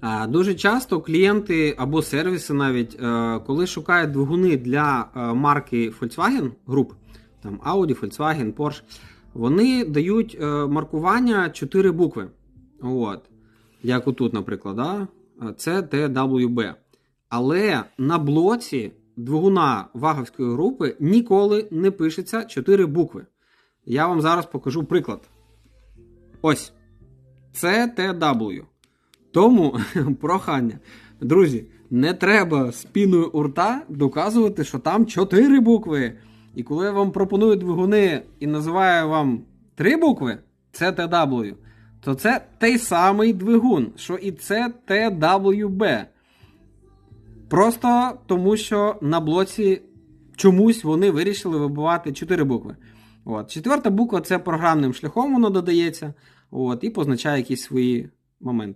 А, Дуже часто клієнти або сервіси навіть, е, коли шукають двигуни для е, марки Volkswagen Group, там Audi, Volkswagen, Porsche, вони дають е, маркування 4 букви. От. Як отут, наприклад, да? це TWB. Але на блоці двигуна ваговської групи ніколи не пишеться 4 букви. Я вам зараз покажу приклад. Ось. Це TW. Тому прохання. Друзі, не треба спіною у рта доказувати, що там 4 букви. І коли я вам пропоную двигуни і називаю вам 3 букви, це TW, то це той самий двигун, що і це TWB. Просто тому, що на блоці чомусь вони вирішили вибивати 4 букви. От. Четверта буква це програмним шляхом воно додається. От, і позначає якісь свої моменти.